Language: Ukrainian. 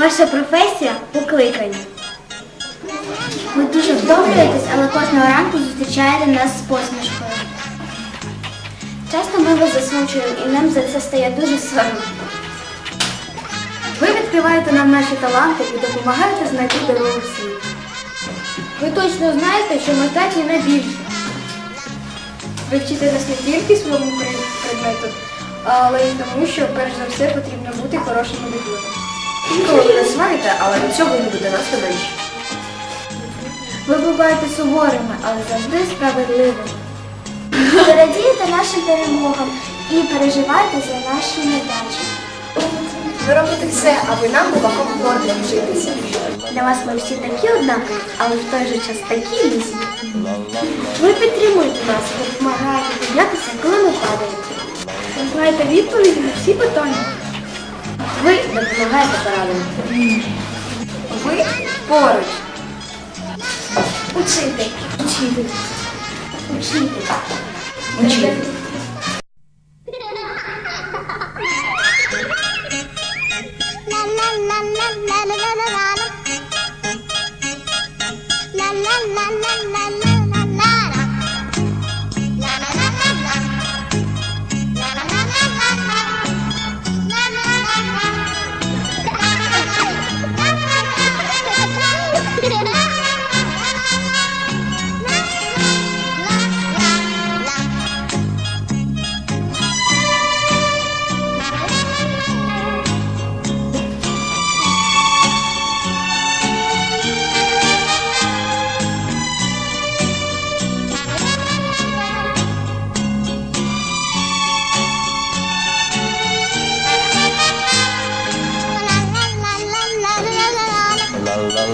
Ваша професія покликання. Ви дуже втомлюєтесь, але кожного ранку зустрічаєте нас з посмішкою. Часто ми вас засмучуємо і нам за це стає дуже соромно. Ви відкриваєте нам наші таланти і допомагаєте знайти дорогу в світ. Ви точно знаєте, що ми здатні на більше. Ви вчите не тільки своєму предмету, але й тому, що перш за все потрібно бути хорошими людьми. Інколи ви не сварите, але від цього будете нас не менше. Ви буваєте суворими, але завжди справедливими. Ви радієте нашим перемогам і переживаєте за наші невдачі. Ви робите все, аби нам було комфортно вчитися. Для вас ми всі такі однакові, але в той же час такі різні. Ви підтримуєте нас, ви допомагаєте піднятися, коли ми падаємо. Ви знаєте відповіді на всі питання. Ви допомагаєте пораненим. Ви поруч. Учитель. Учитель. Учитель. Учитель. La la la la la la la la